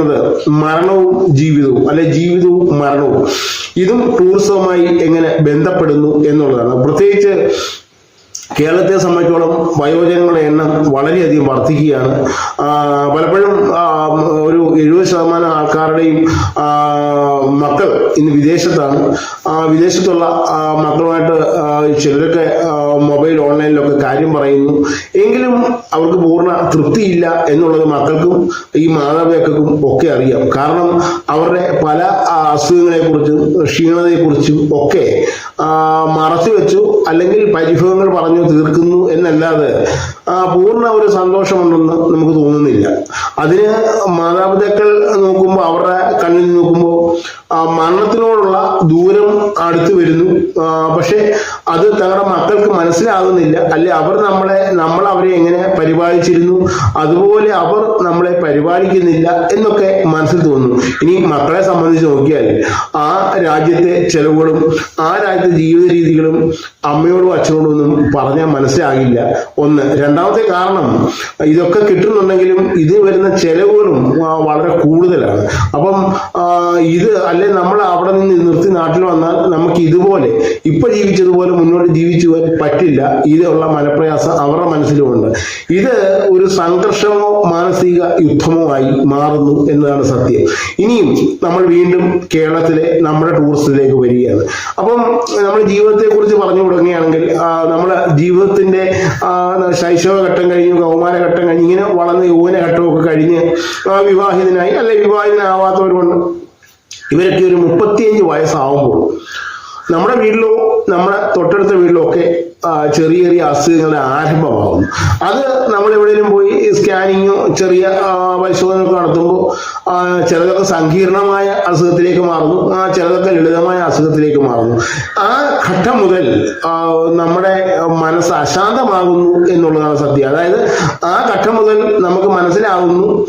പറയുന്നത് മരണവും ജീവിതവും അല്ലെ ജീവിതവും മരണവും. ഇതും ടൂറിസവുമായി എങ്ങനെ ബന്ധപ്പെടുന്നു എന്നുള്ളതാണ്. പ്രത്യേകിച്ച് കേരളത്തെ സംബന്ധിച്ചോളം വയോജനങ്ങളുടെ എണ്ണം വളരെയധികം വർദ്ധിക്കുകയാണ്. പലപ്പോഴും ഒരു എഴുപത് ശതമാനം ആൾക്കാരുടെയും മക്കൾ ഇന്ന് വിദേശത്താണ്. വിദേശത്തുള്ള മക്കളുമായിട്ട് ചിലരൊക്കെ മൊബൈൽ ഓൺലൈനിലൊക്കെ കാര്യം പറയുന്നു. എങ്കിലും അവർക്ക് പൂർണ തൃപ്തിയില്ല എന്നുള്ളത് മക്കൾക്കും ഈ മാതാപിതാക്കൾക്കും ഒക്കെ അറിയാം. കാരണം അവരുടെ പല അസുഖങ്ങളെക്കുറിച്ചും ക്ഷീണതയെക്കുറിച്ചും ഒക്കെ മറച്ചു വെച്ചു അല്ലെങ്കിൽ പരിഭവങ്ങൾ പറഞ്ഞു തീർക്കുന്നു എന്നല്ലാതെ പൂർണ ഒരു സന്തോഷമുണ്ടെന്ന് നമുക്ക് തോന്നുന്നില്ല. അതിന് മാതാപിതാക്കൾ നോക്കുമ്പോൾ അവരുടെ കണ്ണിൽ നോക്കുമ്പോൾ മരണത്തിനോടുള്ള ദൂരം അടുത്ത് വരുന്നു. പക്ഷെ അത് തങ്ങളുടെ മക്കൾക്ക് മനസ്സിലാകുന്നില്ല അല്ലെ അവർ നമ്മളെ നമ്മൾ അവരെ എങ്ങനെ പരിപാലിച്ചിരുന്നു? അതുപോലെ അവർ നമ്മളെ പരിപാലിക്കുന്നില്ല എന്നൊക്കെ മനസ്സിൽ തോന്നുന്നു. ഇനി മക്കളെ സംബന്ധിച്ച് നോക്കിയാൽ ആ രാജ്യത്തെ ചെലവുകളും ആ രാജ്യത്തെ ജീവിത രീതികളും അമ്മയോടും അച്ഛനോടും ഒന്നും പറഞ്ഞാൽ മനസ്സിലാകില്ല. ഒന്ന്. രണ്ടാമത്തെ കാരണം ഇതൊക്കെ കിട്ടുന്നുണ്ടെങ്കിലും ഇത് വരുന്ന ചെലവുകളും വളരെ കൂടുതലാണ്. അപ്പം ഇത് അല്ലെ നമ്മൾ അവിടെ നിന്ന് നിർത്തി നാട്ടിൽ വന്നാൽ നമുക്ക് ഇതുപോലെ ഇപ്പൊ ജീവിച്ചതുപോലെ മുന്നോട്ട് ജീവിച്ചു പറ്റില്ല. ഇതിലുള്ള മനപ്രയാസം അവരുടെ മനസ്സിലുമുണ്ട്. ഇത് ഒരു സംഘർഷമോ മാനസിക യുദ്ധമോ ആയി മാറുന്നു എന്നതാണ് സത്യം. ഇനിയും നമ്മൾ വീണ്ടും കേരളത്തിലെ നമ്മുടെ ടൂറിസത്തിലേക്ക് വരികയാണ്. അപ്പം നമ്മൾ ജീവിതത്തെ കുറിച്ച് പറഞ്ഞു തുടങ്ങുകയാണെങ്കിൽ നമ്മുടെ ജീവിതത്തിന്റെ ആ, ശൈശവ ഘട്ടം കഴിഞ്ഞു കൗമാര ഘട്ടം കഴിഞ്ഞ് ഇങ്ങനെ വളർന്ന യൗവനഘട്ടമൊക്കെ കഴിഞ്ഞ് വിവാഹിതനായി അല്ലെ വിവാഹിതനാവാത്തവരുണ്ട് ഇവരൊക്കെ ഒരു മുപ്പത്തിയഞ്ച് വയസ്സാവുമ്പോൾ നമ്മുടെ വീട്ടിലോ നമ്മുടെ തൊട്ടടുത്ത വീട്ടിലോ ഒക്കെ ചെറിയ ചെറിയ അസുഖങ്ങളുടെ ആരംഭമാകുന്നു. അത് നമ്മൾ എവിടെയെങ്കിലും പോയി സ്കാനിങ്ങോ ചെറിയ പരിശോധനയൊക്കെ നടത്തുമ്പോൾ ചിലതൊക്കെ സങ്കീർണമായ അസുഖത്തിലേക്ക് മാറുന്നു. ആ, ചിലതൊക്കെ ലളിതമായ അസുഖത്തിലേക്ക് മാറുന്നു. ആ ഘട്ടം മുതൽ നമ്മുടെ മനസ്സ് അശാന്തമാകുന്നു എന്നുള്ളതാണ് സത്യം. അതായത് ആ ഘട്ടം മുതൽ നമുക്ക് മനസ്സിലാകുന്നു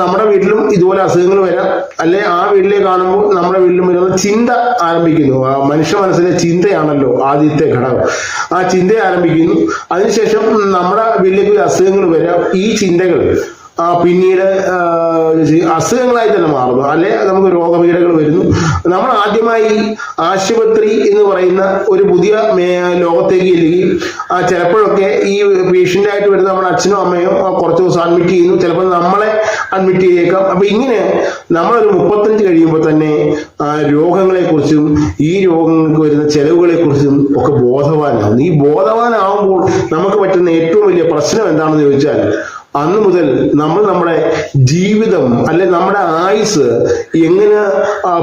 നമ്മുടെ വീട്ടിലും ഇതുപോലെ അസുഖങ്ങൾ വരാം. അല്ലെ ആ വീട്ടിലെ കാണുമ്പോൾ നമ്മുടെ വീട്ടിലും വരുന്ന ചിന്ത ആരംഭിക്കുന്നു. മനുഷ്യ മനസ്സിലെ ചിന്തയാണല്ലോ ആദ്യത്തെ ഘടകം. ആ ചിന്ത ആരംഭിക്കുന്നു. അതിനുശേഷം നമ്മുടെ വലിയ വലിയ അസുഖങ്ങൾ വരാം. ഈ ചിന്തകൾ പിന്നീട് അസുഖങ്ങളായി തന്നെ മാറുന്നു അല്ലെ നമുക്ക് രോഗപീഠകൾ വരുന്നു. നമ്മൾ ആദ്യമായി ആശുപത്രി എന്ന് പറയുന്ന ഒരു പുതിയ ലോകത്തേക്ക് ആ, ചിലപ്പോഴൊക്കെ ഈ പേഷ്യന്റ് ആയിട്ട് വരുന്ന നമ്മുടെ അച്ഛനോ അമ്മയോ കുറച്ച് ദിവസം അഡ്മിറ്റ് ചെയ്യുന്നു. ചിലപ്പോൾ നമ്മളെ അഡ്മിറ്റ് ചെയ്തേക്കാം. അപ്പൊ ഇങ്ങനെ നമ്മളൊരു മുപ്പത്തഞ്ച് കഴിയുമ്പോൾ തന്നെ ആ, രോഗങ്ങളെക്കുറിച്ചും ഈ രോഗങ്ങൾക്ക് വരുന്ന ചെലവുകളെ കുറിച്ചും ഒക്കെ ബോധവാനാവും. നീ ബോധവാനാവുമ്പോൾ നമുക്ക് പറ്റുന്ന ഏറ്റവും വലിയ പ്രശ്നം എന്താണെന്ന് ചോദിച്ചാൽ അന്ന് മുതൽ നമ്മൾ നമ്മുടെ ജീവിതം അല്ലെ നമ്മുടെ ആയുസ് എങ്ങനെ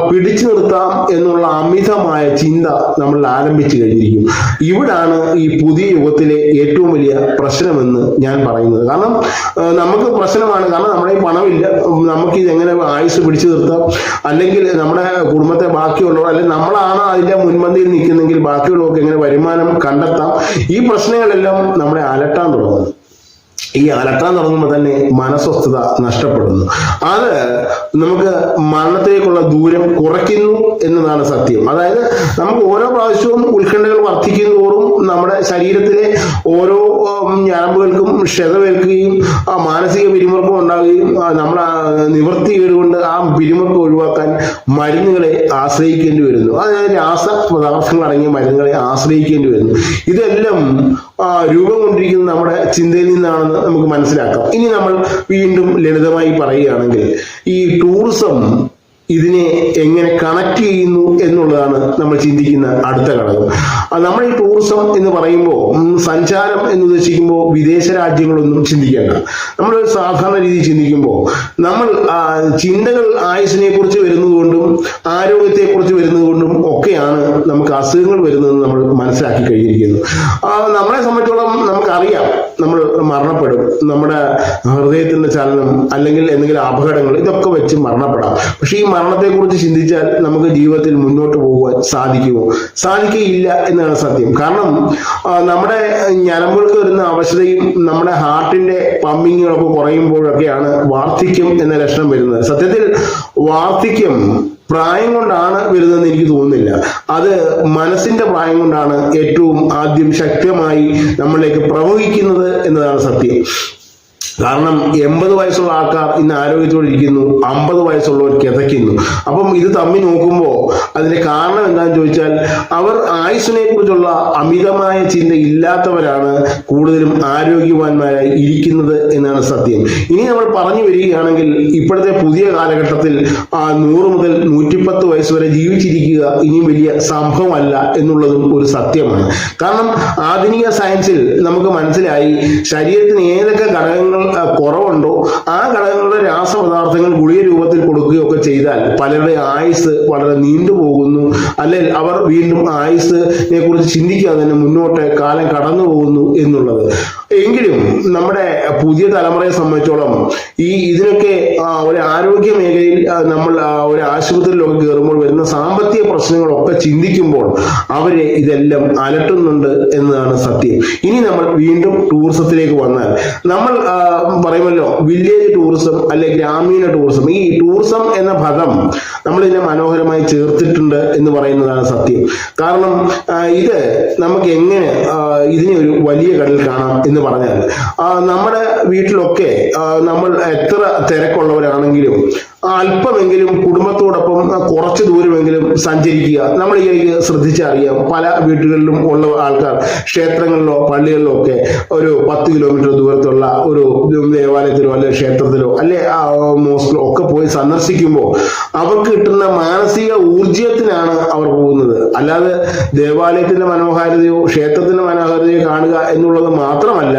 പിടിച്ചു നിർത്താം എന്നുള്ള അമിതമായ ചിന്ത നമ്മൾ ആരംഭിച്ചു കഴിഞ്ഞിരിക്കും. ഇവിടാണ് ഈ പുതിയ യുഗത്തിലെ ഏറ്റവും വലിയ പ്രശ്നമെന്ന് ഞാൻ പറയുന്നത്. കാരണം നമുക്ക് പ്രശ്നമാണ്. കാരണം നമ്മുടെ പണമില്ല. നമുക്ക് ഇത് എങ്ങനെ ആയുസ് പിടിച്ചു നിർത്താം? അല്ലെങ്കിൽ നമ്മുടെ കുടുംബത്തെ ബാക്കിയുള്ളവർ അല്ലെങ്കിൽ നമ്മളാണ് അതിന്റെ മുൻപന്തിയിൽ നിൽക്കുന്നെങ്കിൽ ബാക്കിയുള്ളവർക്ക് എങ്ങനെ വരുമാനം കണ്ടെത്താം? ഈ പ്രശ്നങ്ങളെല്ലാം നമ്മളെ അലട്ടാൻ തുടങ്ങുന്നു. ഈ അലട്ടാൻ തുടങ്ങുമ്പോൾ തന്നെ മനസ്വസ്ഥത നഷ്ടപ്പെടുന്നു. അത് നമുക്ക് മരണത്തിലേക്കുള്ള ദൂരം കുറയ്ക്കുന്നു എന്നതാണ് സത്യം. അതായത് നമുക്ക് ഓരോ പ്രാവശ്യവും ഉത്കണ്ഠകൾ വർദ്ധിക്കും തോറും നമ്മുടെ ശരീരത്തിലെ ഓരോ ക്ഷത ക്ഷതമേൽക്കുകയും ആ മാനസിക പിരിമുറുക്കം ഉണ്ടാവുകയും നമ്മൾ നിവൃത്തി കേടുകൊണ്ട് ആ പിരിമുറുക്കം ഒഴിവാക്കാൻ മരുന്നുകളെ ആശ്രയിക്കേണ്ടി വരുന്നു. അതായത് രാസ പദാർത്ഥങ്ങൾ അടങ്ങിയ മരുന്നുകളെ ആശ്രയിക്കേണ്ടി വരുന്നു. ഇതെല്ലാം രൂപം കൊണ്ടിരിക്കുന്നത് നമ്മുടെ ചിന്തയിൽ നിന്നാണെന്ന് നമുക്ക് മനസ്സിലാക്കാം. ഇനി നമ്മൾ വീണ്ടും ലളിതമായി പറയുകയാണെങ്കിൽ ഈ ടൂറിസം ഇതിനെ എങ്ങനെ കണക്ട് ചെയ്യുന്നു എന്നുള്ളതാണ് നമ്മൾ ചിന്തിക്കുന്ന അടുത്ത ഘടകം. നമ്മൾ ഈ ടൂറിസം എന്ന് പറയുമ്പോൾ സഞ്ചാരം എന്ന് ഉദ്ദേശിക്കുമ്പോൾ വിദേശ രാജ്യങ്ങളൊന്നും ചിന്തിക്കേണ്ട. നമ്മൾ സാധാരണ രീതിയിൽ ചിന്തിക്കുമ്പോൾ നമ്മൾ ചിന്തകൾ ആയുസിനെ കുറിച്ച് വരുന്നതുകൊണ്ടും ആരോഗ്യത്തെ കുറിച്ച് വരുന്നതുകൊണ്ടും ഒക്കെയാണ് നമുക്ക് അസുഖങ്ങൾ വരുന്നതെന്ന് നമ്മൾ മനസ്സിലാക്കി കഴിഞ്ഞിരിക്കുന്നു നമ്മളെ സംബന്ധിച്ചോളം നമുക്കറിയാം. നമ്മൾ മരണപ്പെടും. നമ്മുടെ ഹൃദയത്തിന്റെ ചലനം അല്ലെങ്കിൽ എന്തെങ്കിലും അപകടങ്ങൾ ഇതൊക്കെ വെച്ച് മരണപ്പെടാം. പക്ഷെ ഈ മരണത്തെക്കുറിച്ച് ചിന്തിച്ചാൽ നമുക്ക് ജീവിതത്തിൽ മുന്നോട്ട് പോകുവാൻ സാധിക്കുമോ? സാധിക്കുകയില്ല എന്നാണ് സത്യം. കാരണം നമ്മുടെ ഞരമ്പുകൾക്ക് വരുന്ന അവശതയും നമ്മുടെ ഹാർട്ടിന്റെ പമ്പിങ്ങുകളൊക്കെ കുറയുമ്പോഴൊക്കെയാണ് വാർദ്ധക്യം എന്ന ലക്ഷണം വരുന്നത്. സത്യത്തിൽ വാർദ്ധക്യം പ്രായം കൊണ്ടാണ് വരുന്നതെന്ന് എനിക്ക് തോന്നുന്നില്ല. അത് മനസ്സിന്റെ പ്രായം കൊണ്ടാണ് ഏറ്റവും ആദ്യം ശക്തമായി നമ്മളിലേക്ക് പ്രവഹിക്കുന്നത് എന്നതാണ് സത്യം. കാരണം എൺപത് വയസ്സുള്ള ആൾക്കാർ ഇന്ന് ആരോഗ്യത്തോടെ ഇരിക്കുന്നു അമ്പത് വയസ്സുള്ളവർ കിതയ്ക്കുന്നു. അപ്പം ഇത് തമ്മിൽ നോക്കുമ്പോൾ അതിന്റെ കാരണം എന്താണെന്ന് ചോദിച്ചാൽ അവർ ആയുസിനെ കുറിച്ചുള്ള അമിതമായ ചിന്ത ഇല്ലാത്തവരാണ് കൂടുതലും ആരോഗ്യവാന്മാരായി ഇരിക്കുന്നത് എന്നാണ് സത്യം. ഇനി നമ്മൾ പറഞ്ഞു വരികയാണെങ്കിൽ ഇപ്പോഴത്തെ പുതിയ കാലഘട്ടത്തിൽ നൂറ് മുതൽ നൂറ്റിപ്പത്ത് വയസ്സ് വരെ ജീവിച്ചിരിക്കുക ഇനിയും വലിയ സംഭവമല്ല എന്നുള്ളതും ഒരു സത്യമാണ്. കാരണം ആധുനിക സയൻസിൽ നമുക്ക് മനസ്സിലായി ശരീരത്തിന് ഏതൊക്കെ ഘടകങ്ങൾ കുറവുണ്ടോ? ആ ഘടകങ്ങളുടെ രാസപദാർത്ഥങ്ങൾ ഗുളിക രൂപത്തിൽ കൊടുക്കുകയോ ഒക്കെ ചെയ്താൽ പലരുടെ ആയുസ് വളരെ നീണ്ടുപോകുന്നു അല്ലെങ്കിൽ അവർ വീണ്ടും ആയുസിനെ കുറിച്ച് ചിന്തിക്കാതെ തന്നെ മുന്നോട്ട് കാലം കടന്നു പോകുന്നു എന്നുള്ളത്. എങ്കിലും നമ്മുടെ പുതിയ തലമുറയെ സംബന്ധിച്ചോളം ഈ ഇതിനൊക്കെ ഒരു ആരോഗ്യ മേഖലയിൽ നമ്മൾ ഒരു ആശുപത്രിയിലൊക്കെ കയറുമ്പോൾ വരുന്ന സാമ്പത്തിക പ്രശ്നങ്ങളൊക്കെ ചിന്തിക്കുമ്പോൾ അവരെ ഇതെല്ലാം അലട്ടുന്നുണ്ട് എന്നതാണ് സത്യം. ഇനി നമ്മൾ വീണ്ടും ടൂറിസത്തിലേക്ക് വന്നാൽ നമ്മൾ പറയുമല്ലോ വില്ലേജ് ടൂറിസം അല്ലെ ഗ്രാമീണ ടൂറിസം ഈ ടൂറിസം എന്ന പദം നമ്മൾ ഇതിനെ മനോഹരമായി ചേർത്തിട്ടുണ്ട് എന്ന് പറയുന്നതാണ് സത്യം. കാരണം ഇത് നമുക്ക് എങ്ങനെ ഇതിനെ ഒരു വലിയ കടൽ കാണാം എന്ന് പറഞ്ഞാൽ ആ, നമ്മുടെ വീട്ടിലൊക്കെ നമ്മൾ എത്ര തിരക്കുള്ളവരാണെങ്കിലും അല്പമെങ്കിലും കുടുംബത്തോടൊപ്പം കുറച്ച് ദൂരമെങ്കിലും സഞ്ചരിക്കുക. നമ്മൾ ഈ ശ്രദ്ധിച്ചറിയാം പല വീടുകളിലും ഉള്ള ആൾക്കാർ ക്ഷേത്രങ്ങളിലോ പള്ളികളിലോ ഒക്കെ ഒരു പത്ത് കിലോമീറ്റർ ദൂരത്തുള്ള ഒരു ദേവാലയത്തിലോ അല്ലെ ക്ഷേത്രത്തിലോ അല്ലെ മോസ്കിലോ ഒക്കെ പോയി സന്ദർശിക്കുമ്പോൾ അവർക്ക് കിട്ടുന്ന മാനസിക ഊർജത്തിനാണ് അവർ പോകുന്നത്. അല്ലാതെ ദേവാലയത്തിന്റെ മനോഹാരിതയോ ക്ഷേത്രത്തിന്റെ മനോഹാരിതയോ കാണുക എന്നുള്ളത് മാത്രമല്ല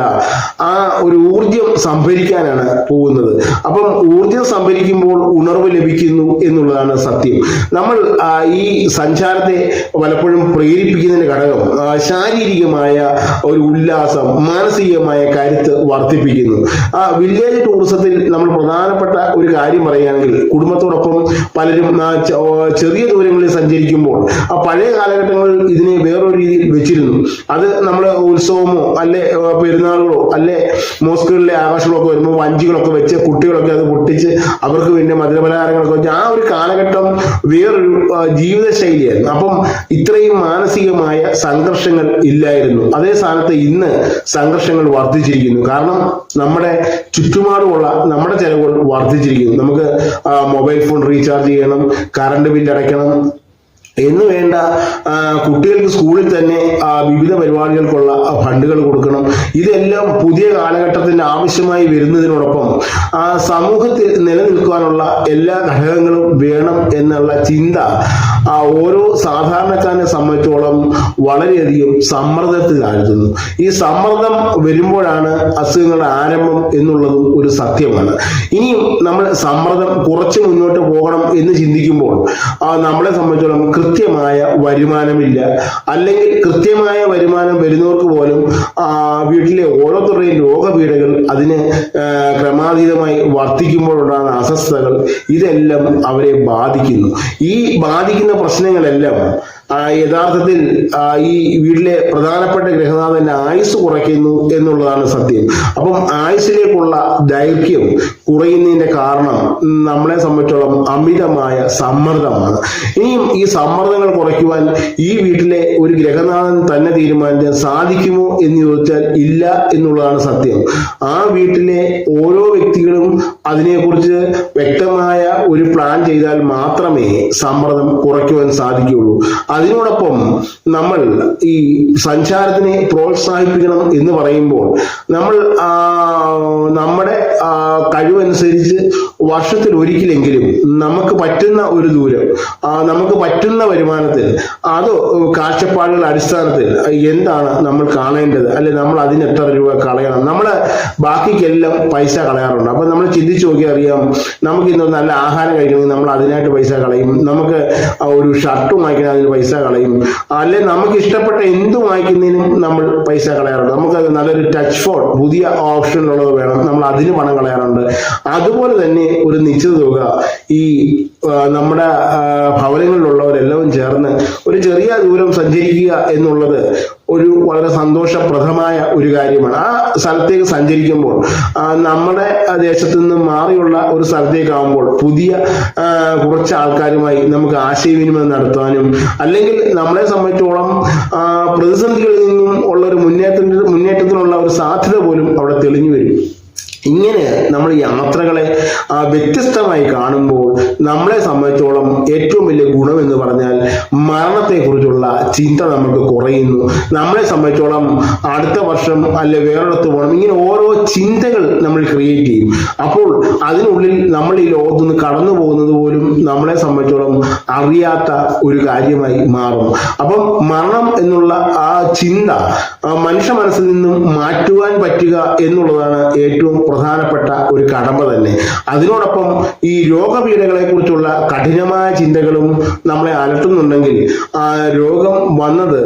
ആ ഒരു ഊർജം സംഭരിക്കാനാണ് പോകുന്നത്. അപ്പം ഊർജം സംഭരിക്കുമ്പോൾ ഉണർവ് ലഭിക്കുന്നു എന്നുള്ളതാണ് സത്യം. നമ്മൾ ഈ സഞ്ചാരത്തെ പലപ്പോഴും പ്രേരിപ്പിക്കുന്നതിന് ഘടകം ശാരീരികമായ ഒരു ഉല്ലാസം മാനസികമായ കരുത്ത് വർദ്ധിപ്പിക്കുന്നു. ആ വില്ലേജ് ടൂറിസത്തിൽ നമ്മൾ പ്രധാനപ്പെട്ട ഒരു കാര്യം പറയുകയാണെങ്കിൽ കുടുംബത്തോടൊപ്പം പലരും ചെറിയ ദൂരങ്ങളിൽ സഞ്ചരിക്കുമ്പോൾ ആ പഴയ കാലഘട്ടങ്ങളിൽ ഇതിനെ വേറൊരു രീതിയിൽ വെച്ചിരുന്നു. അത് നമ്മൾ ഉത്സവമോ അല്ലെ പെരുന്നാളുകളോ അല്ലെ മോസ്കുകളിലെ ആഘോഷങ്ങളൊക്കെ വരുമ്പോൾ വഞ്ചികളൊക്കെ വെച്ച് കുട്ടികളൊക്കെ അത് പൊട്ടിച്ച് അവർക്ക് പിന്നെ മധുരപലഹാരങ്ങളൊക്കെ വെച്ച് ആ ഒരു കാലഘട്ടം വേറൊരു ജീവിത ജീവിതശൈലിയായിരുന്നു. അപ്പം ഇത്രയും മാനസികമായ സംഘർഷങ്ങൾ ഇല്ലായിരുന്നു. അതേ സ്ഥാനത്ത് ഇന്ന് സംഘർഷങ്ങൾ വർദ്ധിച്ചിരിക്കുന്നു. കാരണം നമ്മുടെ ചുറ്റുപാടുമുള്ള നമ്മുടെ ചെലവുകൾ വർദ്ധിച്ചിരിക്കുന്നു. നമുക്ക് മൊബൈൽ ഫോൺ റീചാർജ് ചെയ്യണം കറണ്ട് ബില്ല് അടയ്ക്കണം എന്ന് വേണ്ട കുട്ടികൾക്ക് സ്കൂളിൽ തന്നെ വിവിധ പരിപാടികൾക്കുള്ള ഫണ്ടുകൾ കൊടുക്കണം. ഇതെല്ലാം പുതിയ കാലഘട്ടത്തിന് ആവശ്യമായി വരുന്നതിനോടൊപ്പം സമൂഹത്തിൽ നിലനിൽക്കാനുള്ള എല്ലാ ഘടകങ്ങളും വേണം എന്നുള്ള ചിന്ത ഓരോ സാധാരണക്കാരനെ സംബന്ധിച്ചോളം വളരെയധികം സമ്മർദ്ദത്തിലായിരുന്നു. ഈ സമ്മർദ്ദം വരുമ്പോഴാണ് അസുഖങ്ങളുടെ ആരംഭം എന്നുള്ളതും ഒരു സത്യമാണ്. ഇനിയും നമ്മൾ സമ്മർദ്ദം കുറച്ച് മുന്നോട്ട് പോകണം എന്ന് ചിന്തിക്കുമ്പോൾ ആ, നമ്മളെ സംബന്ധിച്ചോളം കൃത്യമായ വരുമാനമില്ല. അല്ലെങ്കിൽ കൃത്യമായ വരുമാനം വരുന്നവർക്ക് പോലും ആ, വീട്ടിലെ ഓരോരുത്തരുടെയും രോഗപീഠകൾ അതിന് ആ, ക്രമാതീതമായി വർദ്ധിക്കുമ്പോഴുണ്ടാകുന്ന അസ്വസ്ഥതകൾ ഇതെല്ലാം അവരെ ബാധിക്കുന്നു. ഈ ബാധിക്കുന്ന പ്രശ്നങ്ങളെല്ലാം ആ, യഥാർത്ഥത്തിൽ ഈ വീട്ടിലെ പ്രധാനപ്പെട്ട ഗൃഹനാഥന്റെ ആയുസ് കുറയ്ക്കുന്നു എന്നുള്ളതാണ് സത്യം. അപ്പം ആയുസിലേക്കുള്ള ദൈർഘ്യം കുറയുന്നതിന്റെ കാരണം നമ്മളെ സംബന്ധിച്ചോളം അമിതമായ സമ്മർദ്ദമാണ്. ഇനിയും ഈ സമ്മർദ്ദങ്ങൾ കുറയ്ക്കുവാൻ ഈ വീട്ടിലെ ഒരു ഗ്രഹനാഥൻ തന്നെ തീരുമാനിക്കാൻ സാധിക്കുമോ എന്ന് ചോദിച്ചാൽ ഇല്ല എന്നുള്ളതാണ് സത്യം. ആ വീട്ടിലെ ഓരോ വ്യക്തികളും അതിനെക്കുറിച്ച് വ്യക്തമായ ഒരു പ്ലാൻ ചെയ്താൽ മാത്രമേ സമ്മർദ്ദം കുറയ്ക്കുവാൻ സാധിക്കുകയുള്ളൂ. അതിനോടൊപ്പം നമ്മൾ ഈ സഞ്ചാരത്തിനെ പ്രോത്സാഹിപ്പിക്കണം എന്ന് പറയുമ്പോൾ നമ്മൾ നമ്മുടെ കഴിവനുസരിച്ച് വർഷത്തിൽ ഒരിക്കലെങ്കിലും നമുക്ക് പറ്റുന്ന ഒരു ദൂരം നമുക്ക് പറ്റുന്ന വരുമാനത്തിൽ അത് കാഴ്ചപ്പാടുകളുടെ അടിസ്ഥാനത്തിൽ എന്താണ് നമ്മൾ കാണേണ്ടത്? അല്ലെ നമ്മൾ അതിന് എത്ര രൂപ കളയണം? നമ്മൾ ബാക്കിക്കെല്ലാം പൈസ കളയാറുണ്ട്. അപ്പൊ നമ്മൾ ചിന്തിച്ചു നോക്കിയാൽ അറിയാം നമുക്ക് ഇന്ന് നല്ല ആഹാരം കഴിക്കണമെങ്കിൽ നമ്മൾ അതിനായിട്ട് പൈസ കളയും. നമുക്ക് ഒരു ഷർട്ട് വാങ്ങിക്കണം അതിന് പൈസ കളയും. അല്ലെ നമുക്ക് ഇഷ്ടപ്പെട്ട എന്ത് വാങ്ങിക്കുന്നതിനും നമ്മൾ പൈസ കളയാറുണ്ട്. നമുക്ക് നല്ലൊരു ടച്ച് ഫോൺ പുതിയ ഓപ്ഷനിലുള്ളത് വേണം. നമ്മൾ അതിന് പണം കളയാറുണ്ട്. അതുപോലെ തന്നെ ഒരു നിശ്ചിത തുക. ഈ നമ്മുടെ ഭവനങ്ങളിലുള്ളവരെല്ലാം ചേർന്ന് ഒരു ചെറിയ ദൂരം സഞ്ചരിക്കുക എന്നുള്ളത് ഒരു വളരെ സന്തോഷപ്രദമായ ഒരു കാര്യമാണ്. ആ സ്ഥലത്തേക്ക് സഞ്ചരിക്കുമ്പോൾ നമ്മുടെ ദേശത്തു നിന്ന് മാറിയുള്ള ഒരു സ്ഥലത്തേക്കാവുമ്പോൾ പുതിയ കുറച്ച് ആൾക്കാരുമായി നമുക്ക് ആശയവിനിമയം നടത്താനും അല്ലെങ്കിൽ നമ്മളെ സംബന്ധിച്ചോളം പ്രതിസന്ധികളിൽ നിന്നും ഉള്ള ഒരു മുന്നേറ്റ മുന്നേറ്റത്തിനുള്ള ഒരു സാധ്യത പോലും അവിടെ തെളിഞ്ഞു വരും. ഇങ്ങനെ നമ്മൾ യാത്രകളെ വ്യത്യസ്തമായി കാണുമ്പോൾ നമ്മളെ സംബന്ധിച്ചോളം ഏറ്റവും വലിയ ഗുണം എന്ന് പറഞ്ഞാൽ മരണത്തെക്കുറിച്ചുള്ള ചിന്ത നമുക്ക് കുറയുന്നു. നമ്മളെ സംബന്ധിച്ചോളം അടുത്ത വർഷം അല്ലെ വേറൊരിടത്ത് പോകണം ഇങ്ങനെ ഓരോ ചിന്തകൾ നമ്മൾ ക്രിയേറ്റ് ചെയ്യും. അപ്പോൾ അതിനുള്ളിൽ നമ്മൾ ഈ ലോകത്തുനിന്ന് കടന്നു പോകുന്നത് പോലും നമ്മളെ സംബന്ധിച്ചോളം അറിയാത്ത ഒരു കാര്യമായി മാറും. അപ്പം മരണം എന്നുള്ള ആ ചിന്ത മനുഷ്യ മനസ്സിൽ നിന്നും മാറ്റുവാൻ പറ്റുക എന്നുള്ളതാണ് ഏറ്റവും പ്രധാനപ്പെട്ട ഒരു കടമ തന്നെ. അതിനോടൊപ്പം ഈ രോഗപീഠകളെ കുറിച്ചുള്ള കഠിനമായ ചിന്തകളും നമ്മളെ അലട്ടുന്നുണ്ടെങ്കിൽ ആ രോഗം വന്നത്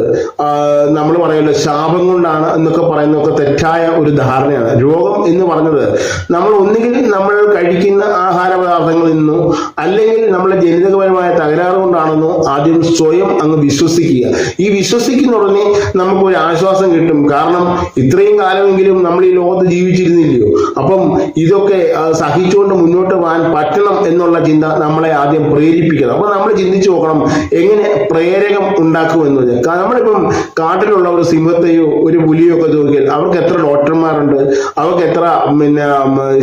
നമ്മൾ പറയുന്നത് ശാപം കൊണ്ടാണ് എന്നൊക്കെ പറയുന്നതൊക്കെ തെറ്റായ ഒരു ധാരണയാണ്. രോഗം എന്ന് പറഞ്ഞത് നമ്മൾ ഒന്നുകിൽ നമ്മൾ കഴിക്കുന്ന ആഹാര പദാർത്ഥങ്ങളിൽ നിന്നോ അല്ലെങ്കിൽ നമ്മുടെ ജനിതകപരമായ തകരാറ് കൊണ്ടാണെന്നോ ആദ്യം സ്വയം അങ്ങ് വിശ്വസിക്കുക. ഈ വിശ്വസിക്കുന്ന ഉടനെ നമുക്ക് ഒരു ആശ്വാസം കിട്ടും. കാരണം ഇത്രയും കാലമെങ്കിലും നമ്മൾ ഈ ലോകത്ത് ജീവിച്ചിരുന്നില്ലയോ? അപ്പം ഇതൊക്കെ സഹിച്ചുകൊണ്ട് മുന്നോട്ട് പോകാൻ പറ്റണം എന്നുള്ള ചിന്ത നമ്മളെ ആദ്യം പ്രേരിപ്പിക്കണം. അപ്പൊ നമ്മൾ ചിന്തിച്ചു നോക്കണം എങ്ങനെ പ്രേരകം ഉണ്ടാക്കുമെന്ന് പറഞ്ഞാൽ കാ- നമ്മളിപ്പം കാട്ടിലുള്ള ഒരു സിംഹത്തെയോ ഒരു പുലിയോ ഒക്കെ നോക്കിയാൽ അവർക്ക് എത്ര ഡോക്ടർമാരുണ്ട് അവർക്ക് എത്ര പിന്നെ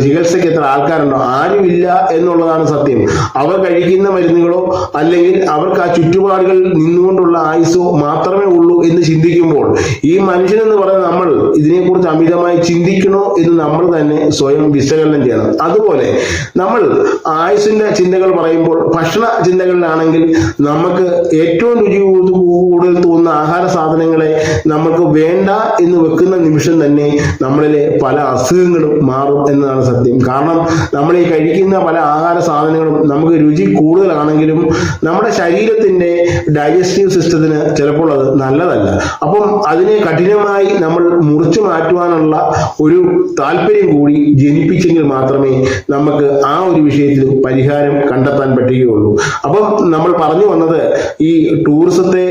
ചികിത്സയ്ക്ക് എത്ര ആൾക്കാരുണ്ടോ ആരുമില്ല എന്നുള്ളതാണ് സത്യം. അവർ കഴിക്കുന്ന മരുന്നുകളോ അല്ലെങ്കിൽ അവർക്ക് ആ ചുറ്റുപാടുകളിൽ നിന്നുകൊണ്ടുള്ള ആയുസോ മാത്രമേ ഉള്ളൂ എന്ന് ചിന്തിക്കുമ്പോൾ ഈ മനുഷ്യനെന്ന് പറയുന്നത് നമ്മൾ ഇതിനെക്കുറിച്ച് അമിതമായി ചിന്തിക്കണോ എന്ന് നമ്മൾ തന്നെ സ്വയം വിശകലനം ചെയ്യണം. അതുപോലെ നമ്മൾ ആയുസിന്റെ ചിന്തകൾ പറയുമ്പോൾ ഭക്ഷണ ചിന്തകളിലാണെങ്കിൽ നമുക്ക് ഏറ്റവും രുചി കൂടു- കൂടുതൽ തോന്നുന്ന ആഹാര സാധനങ്ങളെ നമുക്ക് വേണ്ട എന്ന് വെക്കുന്ന നിമിഷം തന്നെ നമ്മളിലെ പല അസുഖങ്ങളും മാറും എന്നതാണ് സത്യം. കാരണം നമ്മൾ ഈ കഴിക്കുന്ന പല ആഹാര സാധനങ്ങളും നമുക്ക് രുചി കൂടുതലാണെങ്കിലും നമ്മുടെ ശരീരത്തിന്റെ ഡൈജസ്റ്റീവ് സിസ്റ്റത്തിന് ചിലപ്പോൾ അത് നല്ലതല്ല. അപ്പം അതിനെ കഠിനമായി നമ്മൾ മുറിച്ചു മാറ്റുവാനുള്ള ഒരു താല്പര്യം കൂടി ജനിപ്പിച്ചെങ്കിൽ മാത്രമേ നമുക്ക് ആ ഒരു വിഷയത്തിൽ പരിഹാരം കണ്ടെത്താൻ പറ്റുകയുള്ളൂ. അപ്പം നമ്മൾ പറഞ്ഞു വന്നത് ഈ ടൂറിസത്തെ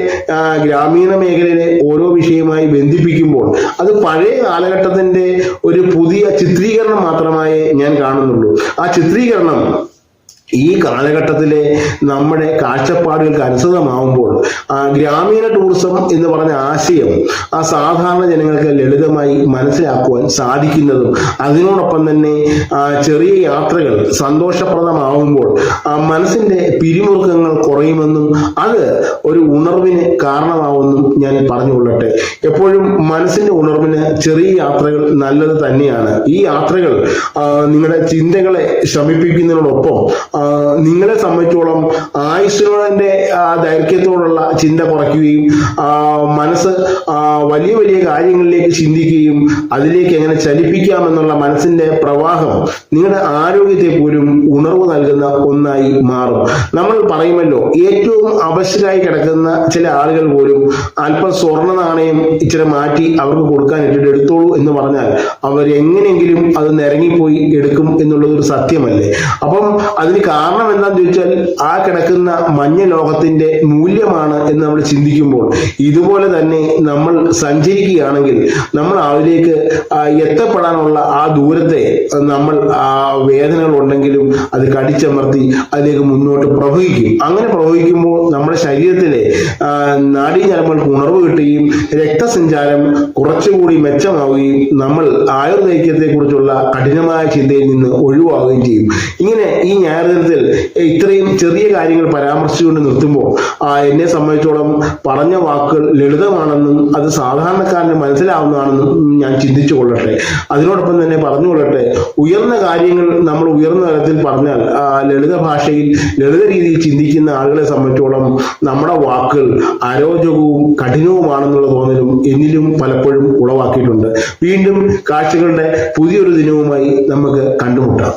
ഗ്രാമീണ മേഖലയിലെ ഓരോ വിഷയമായി ബന്ധിപ്പിക്കുമ്പോൾ അത് പഴയ കാലഘട്ടത്തിന്റെ ഒരു പുതിയ ചിത്രീകരണം മാത്രമായേ ഞാൻ കാണുന്നുള്ളൂ. ആ ചിത്രീകരണം ഈ കാലഘട്ടത്തിലെ നമ്മുടെ കാഴ്ചപ്പാടുകൾക്ക് അനുസൃതമാവുമ്പോൾ ഗ്രാമീണ ടൂറിസം എന്ന് പറഞ്ഞ ആശയം ആ സാധാരണ ജനങ്ങൾക്ക് ലളിതമായി മനസ്സിലാക്കുവാൻ സാധിക്കുന്നതും അതിനോടൊപ്പം തന്നെ ചെറിയ യാത്രകൾ സന്തോഷപ്രദമാവുമ്പോൾ മനസ്സിന്റെ പിരിമുറുക്കങ്ങൾ കുറയുമെന്നും അത് ഒരു ഉണർവിന് കാരണമാവുമെന്നും ഞാൻ പറഞ്ഞുകൊള്ളട്ടെ. എപ്പോഴും മനസ്സിന്റെ ഉണർവിന് ചെറിയ യാത്രകൾ നല്ലത് തന്നെയാണ്. ഈ യാത്രകൾ നിങ്ങളുടെ ചിന്തകളെ ശമിപ്പിക്കുന്നതിനോടൊപ്പം നിങ്ങളെ സംബന്ധിച്ചോളം ആയുസ്സിനോടെ ദൈർഘ്യത്തോടുള്ള ചിന്ത കുറയ്ക്കുകയും മനസ്സ് വലിയ വലിയ കാര്യങ്ങളിലേക്ക് ചിന്തിക്കുകയും അതിലേക്ക് എങ്ങനെ ചലിപ്പിക്കാമെന്നുള്ള മനസ്സിന്റെ പ്രവാഹം നിങ്ങളുടെ ആരോഗ്യത്തെ പോലും ഉണർവ് നൽകുന്ന ഒന്നായി മാറും. നമ്മൾ പറയുമല്ലോ ഏറ്റവും അവശരായി കിടക്കുന്ന ചില ആളുകൾ പോലും അല്പം സ്വർണ നാണയം ഇച്ചിരി മാറ്റി അവർക്ക് കൊടുക്കാൻ ഇട്ടിട്ട് എടുത്തോളൂ എന്ന് പറഞ്ഞാൽ അവർ എങ്ങനെയെങ്കിലും അത് നിരങ്ങിപ്പോയി എടുക്കും എന്നുള്ളത് ഒരു സത്യമല്ലേ? അപ്പം അതിന് കാരണം എന്താന്ന് ചോദിച്ചാൽ ആ കിടക്കുന്ന മഞ്ഞ ലോകത്തിന്റെ മൂല്യമാണ് എന്ന് നമ്മൾ ചിന്തിക്കുമ്പോൾ ഇതുപോലെ തന്നെ നമ്മൾ സഞ്ചരിക്കുകയാണെങ്കിൽ നമ്മൾ അതിലേക്ക് ആ, എത്തപ്പെടാനുള്ള ആ ദൂരത്തെ നമ്മൾ ആ വേദനകൾ ഉണ്ടെങ്കിലും അത് കടിച്ചമർത്തി അതിലേക്ക് മുന്നോട്ട് പ്രവഹിക്കും. അങ്ങനെ പ്രവഹിക്കുമ്പോൾ നമ്മുടെ ശരീരത്തിലെ ആ, ഉണർവ് കിട്ടുകയും രക്തസഞ്ചാരം കുറച്ചുകൂടി മെച്ചമാവുകയും നമ്മൾ ആയുർദൈക്യത്തെ കുറിച്ചുള്ള കഠിനമായ ചിന്തയിൽ നിന്ന് ഒഴിവാകുകയും ചെയ്യും. ഇങ്ങനെ ഈ ഞായർ ദിനത്തിൽ ഇത്രയും ചെറിയ കാര്യങ്ങൾ പരാമർശിച്ചുകൊണ്ട് നിർത്തുമ്പോൾ ആ, എന്നെ സംബന്ധിച്ചോളം പറഞ്ഞ വാക്കുകൾ ലളിതമാണെന്നും അത് സാധാരണക്കാരന് മനസ്സിലാവുന്നതാണെന്നും ഞാൻ ചിന്തിച്ചു കൊള്ളട്ടെ. അതിനോടൊപ്പം തന്നെ പറഞ്ഞു കൊള്ളട്ടെ ഉയർന്ന കാര്യങ്ങൾ നമ്മൾ ഉയർന്ന തലത്തിൽ പറഞ്ഞാൽ ആ, ലളിത ഭാഷയിൽ ലളിത രീതിയിൽ ചിന്തിക്കുന്ന ആളുകളെ സംബന്ധിച്ചോളം നമ്മുടെ വാക്കുകൾ അരോചകവും കഠിനവുമാണെന്നുള്ള തോന്നലും എന്നിലും പലപ്പോഴും ഉളവാക്കിയിട്ടുണ്ട്. വീണ്ടും കാഴ്ചകളുടെ പുതിയൊരു ദിനവുമായി നമുക്ക് കണ്ടുമുട്ടാം.